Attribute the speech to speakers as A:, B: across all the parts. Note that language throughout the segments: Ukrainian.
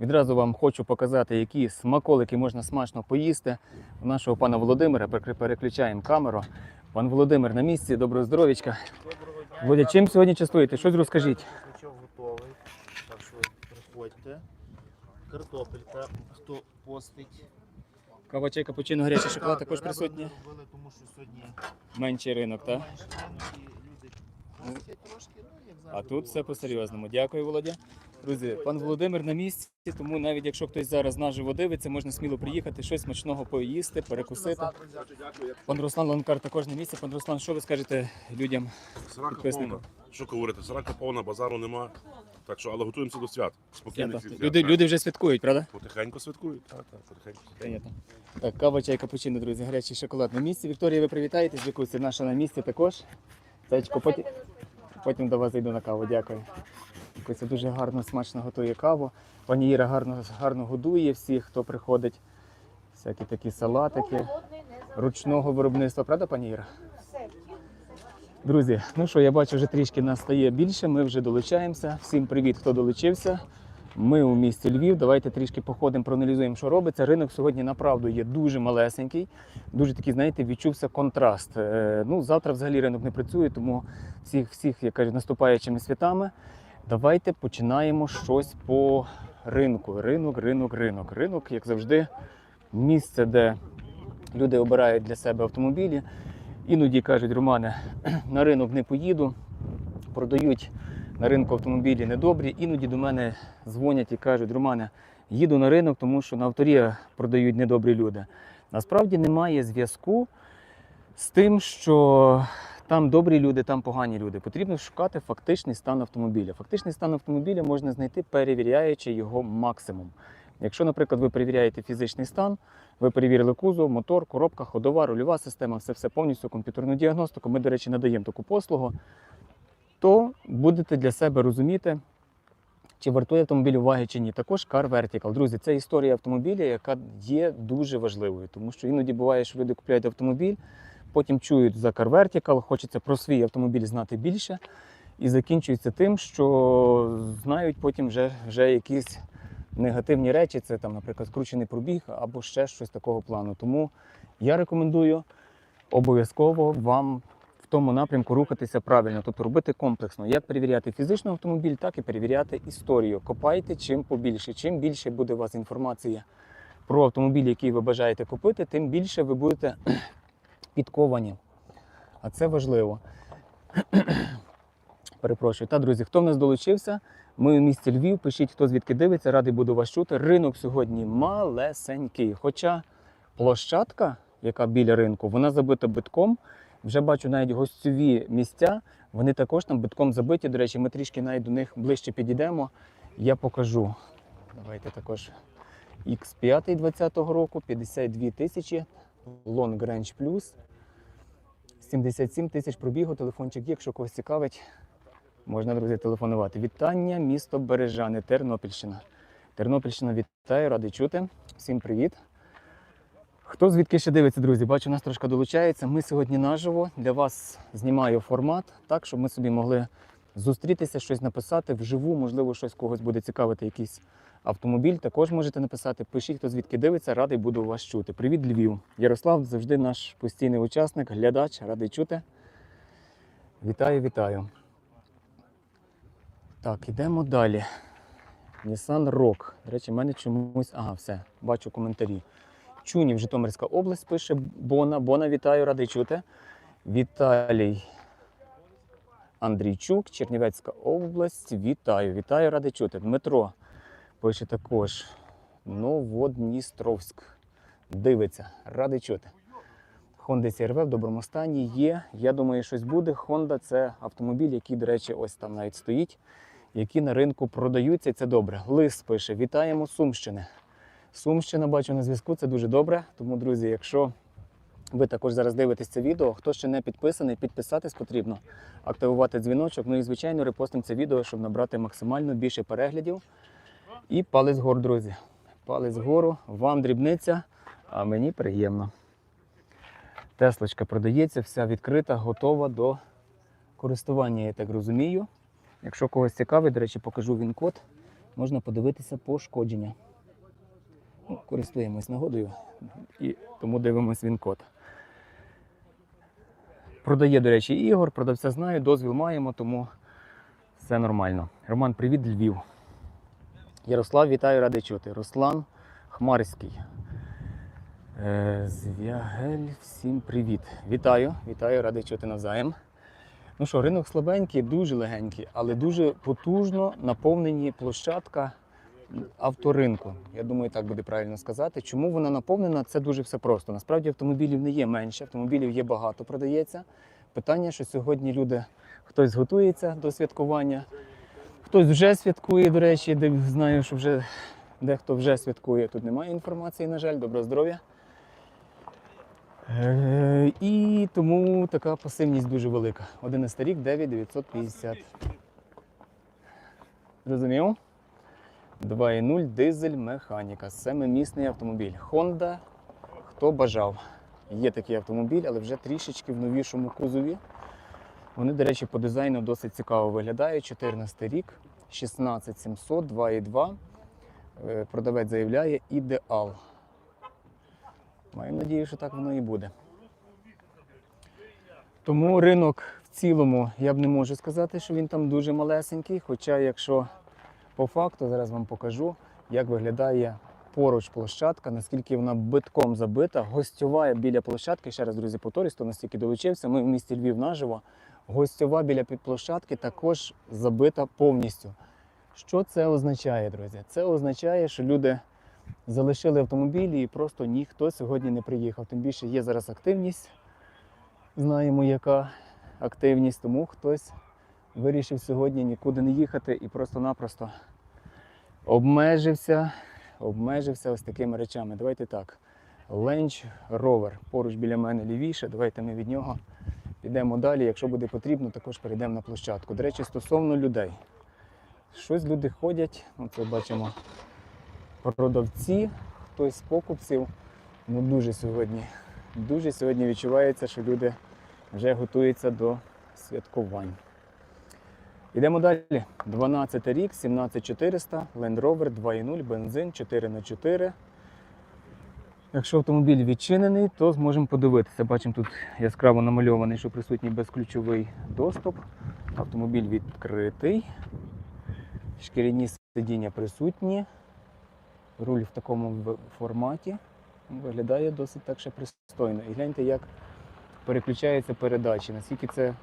A: Відразу вам хочу показати, які смаколики можна смачно поїсти. У нашого пана Володимира переключаємо камеру. Пан Володимир на місці, доброго здоров'ячка.
B: Доброго дня.
A: Володя, чим сьогодні частуєте? Щось розкажіть.
B: Свічок готовий. Так що приходьте. Картопелька, хто постить.
A: Кава, чай, капучино, гарячий шоколад також присутні.
B: робили, тому що сьогодні
A: Менший ринок, так?
B: менше ринок і люди постять трошки, ну як завжди.
A: А тут все по-серйозному. Дякую, Володя. Друзі, пан Володимир на місці, тому навіть якщо хтось зараз наживо дивиться, можна сміло приїхати, щось смачного поїсти, перекусити. Пан Руслан Ланкар також на місці. Пан Руслан, що ви скажете людям?
C: Срака
A: Підписникам.
C: повна. Що говорити? Срака повна, базару нема. Так що, але готуємося до свят. Спокійно свят.
A: Люди,
C: так.
A: люди вже святкують, правда?
C: Потихеньку святкують. Так, так, потихеньку.
A: Прийнято. Так, кава, чай, капучино, друзі, гарячий шоколад на місці. Вікторія, ви привітаєтесь, Вікуся, наша на місці також. Зайчко, потім, потім до вас зайду на каву, дякую. Це дуже гарно, смачно готує каву. Пані Іра гарно, гарно годує всіх, хто приходить. Всякі такі салатики ручного виробництва, правда, пані Іра? Друзі, ну що, я бачу, вже трішки нас стає більше. Ми вже долучаємося. Всім привіт, хто долучився. Ми у місті Львів. Давайте трішки походимо, проаналізуємо, що робиться. Ринок сьогодні направду є дуже малесенький, дуже такий, знаєте, відчувся контраст. Е, Ну, завтра взагалі ринок не працює, тому всіх, всіх, як кажуть, наступаючими святами. Давайте починаємо щось по ринку. Ринок, ринок, ринок. Ринок, як завжди, місце, де люди обирають для себе автомобілі. Іноді кажуть, Романе, на ринок не поїду, продають на ринку автомобілі недобрі. Іноді до мене дзвонять і кажуть, Романе, їду на ринок, тому що на авторі продають недобрі люди. Насправді немає зв'язку з тим, що там добрі люди, там погані люди. Потрібно шукати фактичний стан автомобіля. Фактичний стан автомобіля можна знайти, перевіряючи його максимум. Якщо, наприклад, ви перевіряєте фізичний стан, ви перевірили кузов, мотор, коробка, ходова, рульова система, все все повністю комп'ютерну діагностику. Ми, до речі, надаємо таку послугу, то будете для себе розуміти, чи вартує автомобіль уваги чи ні. Також Car Vertical. Друзі, це історія автомобіля, яка є дуже важливою, тому що іноді буває, що люди купують автомобіль, потім чують за Car Vertical, хочеться про свій автомобіль знати більше, і закінчується тим, що знають потім вже, вже якісь негативні речі, це там, наприклад, скручений пробіг або ще щось такого плану. Тому я рекомендую обов'язково вам в тому напрямку рухатися правильно, тобто робити комплексно, як перевіряти фізичний автомобіль, так і перевіряти історію. Копайте чим побільше. Чим більше буде у вас інформації про автомобіль, який ви бажаєте купити, тим більше ви будете підковані. А це важливо. Перепрошую. Та, друзі, хто в нас долучився? Ми у місті Львів. Пишіть, хто звідки дивиться, радий буду вас чути. Ринок сьогодні малесенький. Хоча площадка, яка біля ринку, вона забита битком. Вже бачу навіть гостьові місця. Вони також там битком забиті. До речі, ми трішки навіть до них ближче підійдемо. Я покажу. Давайте також X5 20-го року, 52 тисячі, Long Range Plus. 77 тисяч пробігу, телефончик якщо когось цікавить, можна, друзі, телефонувати. Вітання, місто Бережани, Тернопільщина. Тернопільщина вітаю, радий чути. Всім привіт. Хто звідки ще дивиться, друзі? Бачу, нас трошки долучається. Ми сьогодні наживо для вас знімаю формат, так, щоб ми собі могли зустрітися, щось написати вживу, можливо, щось когось буде цікавити, якийсь автомобіль. Також можете написати. Пишіть, хто звідки дивиться, радий буду вас чути. Привіт, Львів. Ярослав завжди наш постійний учасник, глядач, радий чути. Вітаю, вітаю. Так, ідемо далі. Nissan Rock. До речі, в мене чомусь. Ага, все, бачу коментарі. Чунів, Житомирська область пише Бона. Бона, вітаю, радий чути. Віталій Андрійчук, Чернівецька область. Вітаю, вітаю, радий чути. Дмитро пише також. Новодністровськ. Дивиться, радий чути. Honda CR-V в доброму стані є. Я думаю, щось буде. Honda це автомобіль, який, до речі, ось там навіть стоїть, які на ринку продаються. Це добре. Лис пише: Вітаємо Сумщини. Сумщина бачу на зв'язку, це дуже добре. Тому, друзі, якщо ви також зараз дивитесь це відео, хто ще не підписаний, підписатись потрібно, активувати дзвіночок. Ну і звичайно, репостимо це відео, щоб набрати максимально більше переглядів. І палець вгору, друзі. Палець вгору, вам дрібниця, а мені приємно. Теслочка продається, вся відкрита, готова до користування, я так розумію. Якщо когось цікавить, до речі, покажу він код. можна подивитися пошкодження. Користуємось нагодою і тому дивимось він код. Продає, до речі, Ігор, продавця знаю, дозвіл маємо, тому все нормально. Роман, привіт, Львів. Ярослав, вітаю, радий чути. Руслан Хмарський. Е, Звягель, всім привіт. Вітаю, вітаю, радий чути навзаєм. Ну що, ринок слабенький, дуже легенький, але дуже потужно наповнені площадка авторинку. Я думаю, так буде правильно сказати. Чому вона наповнена? Це дуже все просто. Насправді автомобілів не є менше, автомобілів є багато, продається. Питання, що сьогодні люди хтось готується до святкування, хтось вже святкує, до речі, де знаю, що вже дехто вже святкує. Тут немає інформації, на жаль, доброго здоров'я. Е, І тому така пасивність дуже велика. 11 рік 9950. Зрозумів? 2.0 дизель механіка. Семимісний автомобіль. Honda. Хто бажав? Є такий автомобіль, але вже трішечки в новішому кузові. Вони, до речі, по дизайну досить цікаво виглядають. 14 рік, 16700, 2.2. Е, Продавець заявляє ідеал. Маємо надію, що так воно і буде. Тому ринок в цілому я б не можу сказати, що він там дуже малесенький. Хоча, якщо по факту, зараз вам покажу, як виглядає поруч площадка, наскільки вона битком забита. Гостьова біля площадки, ще раз, друзі, повторюсь, хто настільки долучився. Ми в місті Львів наживо. Гостьова біля площадки також забита повністю. Що це означає, друзі? Це означає, що люди залишили автомобілі і просто ніхто сьогодні не приїхав. Тим більше є зараз активність. Знаємо, яка активність, тому хтось вирішив сьогодні нікуди не їхати і просто-напросто обмежився, обмежився ось такими речами. Давайте так. Ленч ровер поруч біля мене лівіше. Давайте ми від нього підемо далі. Якщо буде потрібно, також перейдемо на площадку. До речі, стосовно людей. Щось люди ходять, ну це бачимо продавці, хтось з покупців. Ну дуже сьогодні, дуже сьогодні відчувається, що люди вже готуються до святкувань. Йдемо далі. 12 рік, 17400, Land Rover 2.0, бензин 4х4. Якщо автомобіль відчинений, то зможемо подивитися. Бачимо тут яскраво намальований, що присутній безключовий доступ. Автомобіль відкритий. Шкіряні сидіння присутні. Руль в такому форматі. Виглядає досить так ще пристойно. І гляньте, як переключаються передачі. Наскільки це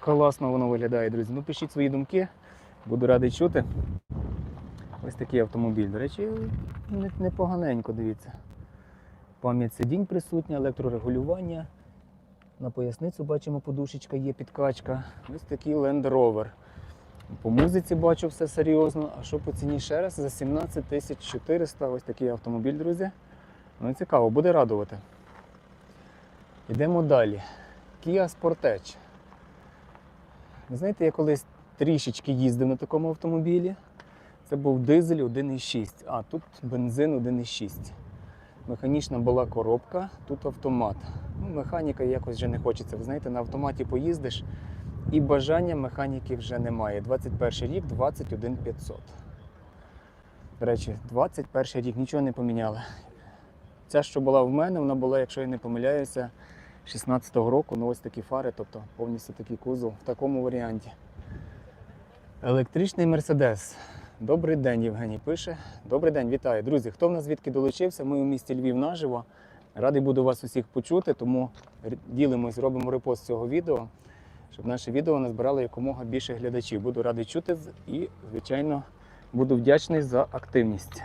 A: класно воно виглядає, друзі. Ну, пишіть свої думки, буду радий чути. Ось такий автомобіль. До речі, непоганенько, дивіться. Пам'ять сидінь присутня, електрорегулювання. На поясницю бачимо, подушечка є, підкачка. Ось такий Land Rover. По музиці бачу все серйозно. А що по ціні ще раз? За 17 400 ось такий автомобіль, друзі. Ну цікаво, буде радувати. Йдемо далі. Kia Sportage. Знаєте, я колись трішечки їздив на такому автомобілі. Це був дизель 1,6, а тут бензин 1,6. Механічна була коробка, тут автомат. Ну, механіка якось вже не хочеться. Ви знаєте, на автоматі поїздиш і бажання механіки вже немає. 21 рік, 21 500. До речі, 21 рік нічого не поміняли. Ця, що була в мене, вона була, якщо я не помиляюся, 16-го року, ну ось такі фари, тобто повністю такий кузов в такому варіанті. Електричний Мерседес. Добрий день, Євгеній пише. Добрий день, вітаю. Друзі, хто в нас звідки долучився? Ми у місті Львів наживо. Радий буду вас усіх почути, тому ділимось, робимо репост цього відео, щоб наше відео назбирало якомога більше глядачів. Буду радий чути і, звичайно, буду вдячний за активність.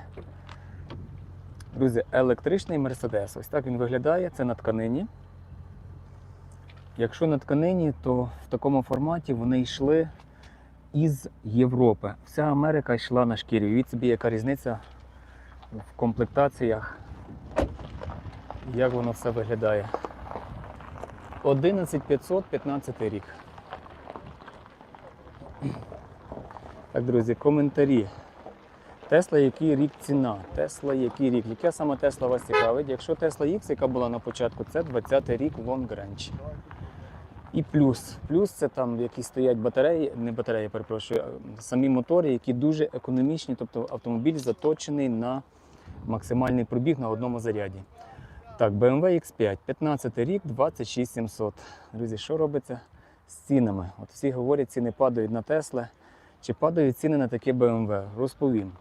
A: Друзі, електричний Мерседес. Ось так він виглядає. Це на тканині. Якщо на тканині, то в такому форматі вони йшли із Європи. Вся Америка йшла на шкірі. Від собі, яка різниця в комплектаціях, як воно все виглядає. 11515 рік. Так, друзі, коментарі. Тесла, який рік ціна? Тесла, який рік? Яка саме Тесла вас цікавить? Якщо Тесла X, яка була на початку, це 20 рій рік Long Range. І плюс. Плюс це там, які стоять батареї, не батареї, перепрошую, а самі мотори, які дуже економічні, тобто автомобіль заточений на максимальний пробіг на одному заряді. Так, BMW X5, 15 рік, 26700. Друзі, що робиться з цінами? От всі говорять, ціни падають на Tesla. Чи падають ціни на таке BMW? Розповім.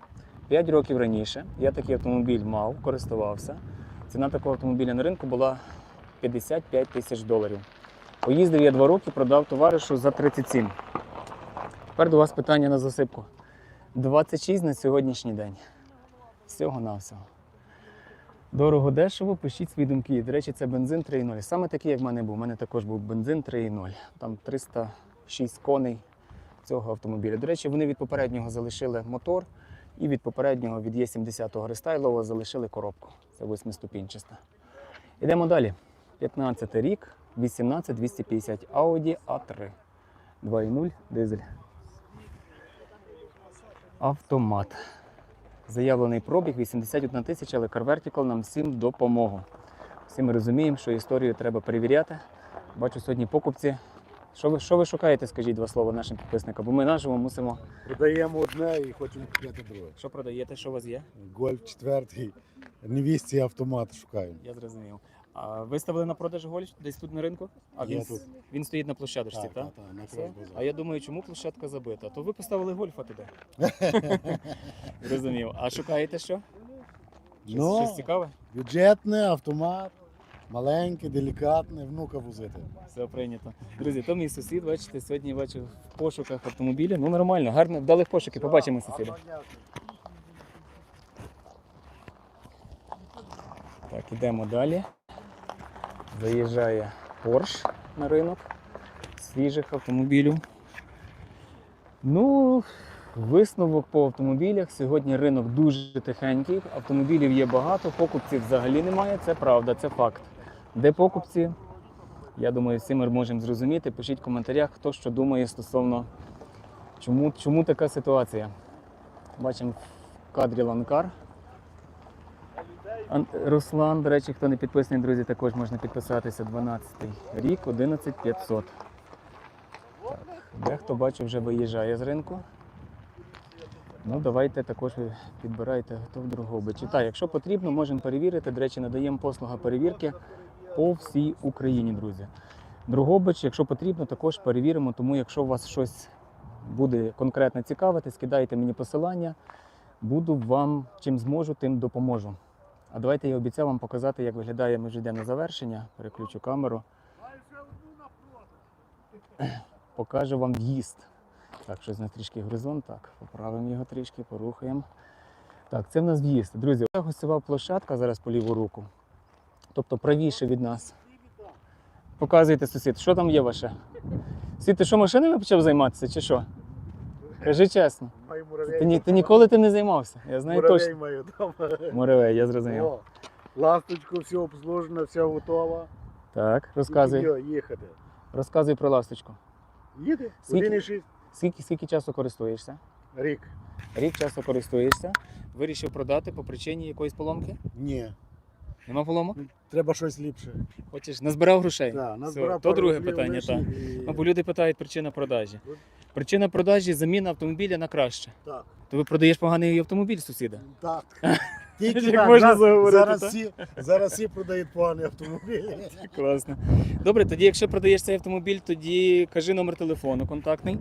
A: 5 років раніше я такий автомобіль мав, користувався. Ціна такого автомобіля на ринку була 55 тисяч доларів. Поїздив я 2 роки, продав товаришу за 37. Тепер до вас питання на засипку. 26 на сьогоднішній день. Всього навсього. Дорого дешево, пишіть свої думки. До речі, це бензин 3.0. Саме такий, як в мене був. У мене також був бензин 3.0. Там 306 коней цього автомобіля. До речі, вони від попереднього залишили мотор і від попереднього від Є70 рестайлового залишили коробку. Це восьмиступінчаста. Йдемо далі. 15 рік, 18250 Audi A3. 2.0 дизель. Автомат. Заявлений пробіг 81 тисяча, але Car Vertical нам всім допомогу. Всі ми розуміємо, що історію треба перевіряти. Бачу сьогодні покупці. Що ви, що ви шукаєте, скажіть два слова нашим підписникам, бо ми наживо мусимо.
D: Продаємо одне і хочемо купити друге.
A: Що продаєте, що у вас є?
D: Гольф четвертий, невісті автомат шукаємо.
A: Я зрозумів. А виставили на продаж гольф десь тут на ринку? А
D: Є
A: він,
D: тут.
A: він стоїть на площадочці, так?
D: так, так, на
A: Все?
D: крос-базар.
A: А я думаю, чому площадка забита? То ви поставили гольфа туди. Розумів. А шукаєте що? Щось,
D: Ну,
A: щось цікаве?
D: бюджетне, автомат, маленький, делікатний, внука возити.
A: Все прийнято. Друзі, то мій сусід, бачите, сьогодні бачу в пошуках автомобіля. Ну нормально, гарно, вдалих пошуків. Побачимо сусіда. Так, ідемо далі. Заїжджає Porsche на ринок свіжих автомобілів. Ну, висновок по автомобілях. Сьогодні ринок дуже тихенький. Автомобілів є багато, покупців взагалі немає. Це правда, це факт. Де покупці? Я думаю, всі ми можемо зрозуміти. Пишіть в коментарях, хто що думає стосовно чому, чому така ситуація. Бачимо в кадрі ланкар. Ан- Руслан, до речі, хто не підписаний, друзі, також можна підписатися 12 рік, 11500. Так, дехто бачу, вже виїжджає з ринку. Ну, давайте також підбирайте хто в Другобичі. Так, якщо потрібно, можемо перевірити. До речі, надаємо послуга перевірки по всій Україні, друзі. Другобич, якщо потрібно, також перевіримо. Тому, якщо у вас щось буде конкретно цікавити, скидайте мені посилання. Буду вам чим зможу, тим допоможу. А давайте я обіцяв вам показати, як виглядає. Ми вже йдемо на завершення. Переключу камеру. Покажу вам в'їзд. Так, щось на трішки горизонт. Так, поправимо його трішки, порухаємо. Так, це в нас в'їзд. Друзі, це гостьова площадка зараз по ліву руку. Тобто правіше від нас. Показуйте, сусід, що там є ваше? Сусід, ти що машинами почав займатися чи що? Кажи чесно.
D: Маю
A: Ти, ні, ти ніколи тим не займався. Я знаю точно.
D: маю там.
A: Муравей, я зрозумів.
D: О, Ласточку, все обслужено, все готово.
A: Так, розказуй.
D: Тільки їхати.
A: Розказуй про ласточку.
D: Їде?
A: Скільки?
D: 1,6
A: Скільки, скільки часу користуєшся?
D: рік.
A: Рік часу користуєшся. Вирішив продати по причині якоїсь поломки?
D: Ні.
A: Нема поломок?
D: Треба щось ліпше.
A: Хочеш, назбирав грошей?
D: Да,
A: Все,
D: назбирав
A: то
D: пару
A: друге
D: рублів
A: питання, так.
D: лишніх і-
A: Ну, бо люди питають причина продажі. Причина продажі заміна автомобіля на краще.
D: Так.
A: То ви продаєш поганий автомобіль сусіда?
D: Так. Тільки
A: Як
D: так.
A: можна
D: Зараз-
A: заговорити,
D: зараз,
A: так?
D: всі, зараз всі продають поганий автомобіль.
A: Класно. Добре, тоді, якщо продаєш цей автомобіль, тоді кажи номер телефону контактний.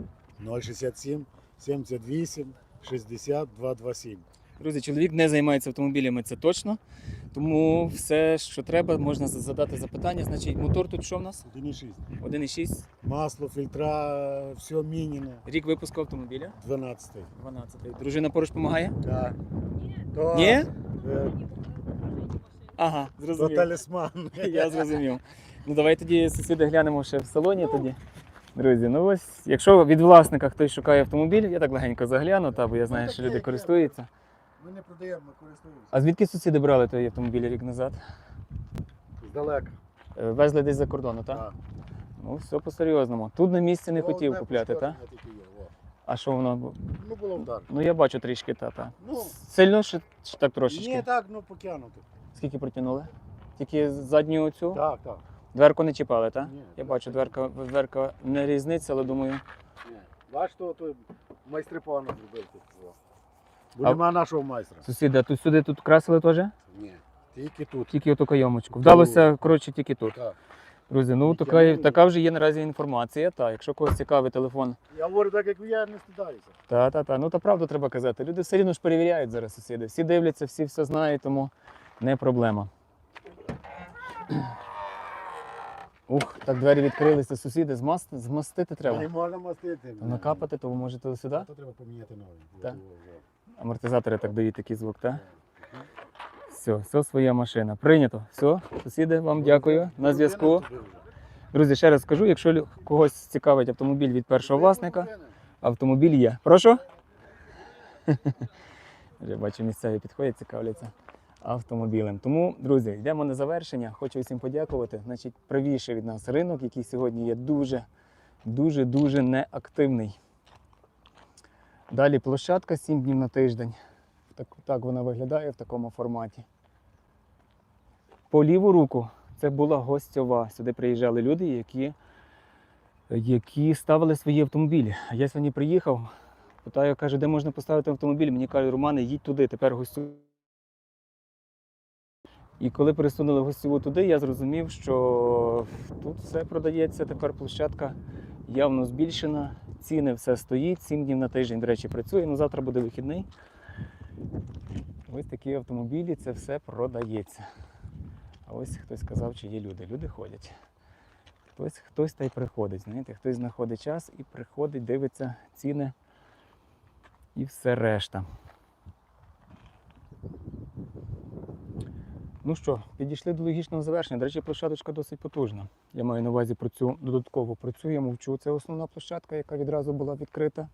D: 067 78 60 227.
A: Друзі, чоловік не займається автомобілями, це точно. Тому все, що треба, можна задати запитання. Значить, мотор тут що в нас?
D: 1,6.
A: 1,6.
D: Масло, фільтра, все мініне.
A: Рік випуску автомобіля.
D: 12.
A: 12. Дружина поруч допомагає?
D: Так. То,
A: Ні?
D: е,
A: Ага,
D: То
A: зрозумів.
D: талісман.
A: Я зрозумів. Ну давай тоді сусіди глянемо ще в салоні тоді. Друзі, ну ось, якщо від власника хтось шукає автомобіль, я так легенько загляну, та, бо я знаю, що люди користуються.
D: Ми не продаємо, ми користуємося.
A: А звідки сусіди брали той автомобіль рік назад?
D: Здалека.
A: Е, Везли десь за кордону, так?
D: Так.
A: Ну, все по-серйозному. Тут на місці не
D: Ну,
A: хотів
D: одне
A: купляти, так?
D: пошкодження тільки є, о.
A: А що воно? бу-
D: Ну було вдар.
A: Ну я бачу трішки, та, та.
D: Ну,
A: Сильно чи, чи так трошечки?
D: ні, так, ну покинути.
A: Скільки протягнули? Тільки задню оцю?
D: Так, так.
A: Дверку не чіпали, так?
D: Ні.
A: Я бачу, дверка, дверка не різниця, але думаю.
D: Ні. Бачите, то майстри погано зробив тут. Бо
A: А-
D: нема нашого майстра.
A: Сусіди, а тут сюди тут красили теж?
D: Ні. Тільки тут.
A: Тільки оту кайомочку. Вдалося, коротше, тільки тут.
D: Так.
A: Друзі, ну така,
D: не
A: така вже є наразі інформація. Та, якщо когось цікавий телефон,
D: Я говорю так, як я не стидаюся.
A: та, та, та. Ну та правду треба казати. Люди все рівно ж перевіряють зараз сусіди. Всі дивляться, всі все знають, тому не проблема. Ух, так двері відкрилися, сусіди, змаст, змастити
D: Не
A: треба.
D: можна мастити.
A: Накапати, то ви можете сюди.
D: То треба поміняти новий.
A: Так. Амортизатори так дають такий звук, так? Все, все своя машина. Прийнято. Все, сусіди, вам дякую. На зв'язку. Друзі, ще раз скажу, якщо когось цікавить автомобіль від першого власника, автомобіль є. Прошу? Вже бачу, місцеві підходять, цікавляться автомобілем. Тому, друзі, йдемо на завершення. Хочу всім подякувати. Значить, правіше від нас ринок, який сьогодні є дуже, дуже, дуже неактивний. Далі площадка 7 днів на тиждень. Так, так вона виглядає в такому форматі. По ліву руку це була гостьова. Сюди приїжджали люди, які, які ставили свої автомобілі. Я сьогодні приїхав, питаю, каже, де можна поставити автомобіль? Мені кажуть, Романе, їдь туди, тепер гостю. І коли пересунули гостьову туди, я зрозумів, що тут все продається, тепер площадка явно збільшена, ціни все стоїть, 7 днів на тиждень, до речі, працює, ну завтра буде вихідний. Ось такі автомобілі, це все продається. А ось хтось казав, чи є люди. Люди ходять. Хтось, хтось та й приходить, знаєте, хтось знаходить час і приходить, дивиться ціни і все решта. Ну що, підійшли до логічного завершення. До речі, площадочка досить потужна. Я маю на увазі про цю додатково працює, мовчу. Це основна площадка, яка відразу була відкрита.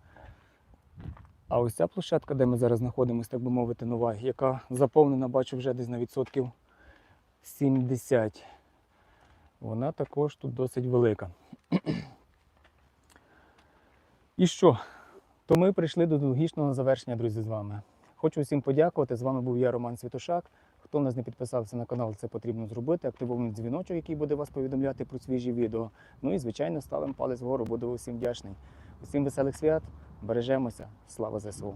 A: А ось ця площадка, де ми зараз знаходимося, так би мовити, нова, яка заповнена, бачу, вже десь на відсотків 70. Вона також тут досить велика. І що? То ми прийшли до логічного завершення, друзі, з вами. Хочу всім подякувати. З вами був я, Роман Святошак. Хто в нас не підписався на канал, це потрібно зробити. Активований дзвіночок, який буде вас повідомляти про свіжі відео. Ну і, звичайно, ставимо палець вгору, буду усім вдячний. Усім веселих свят, бережемося, слава ЗСУ!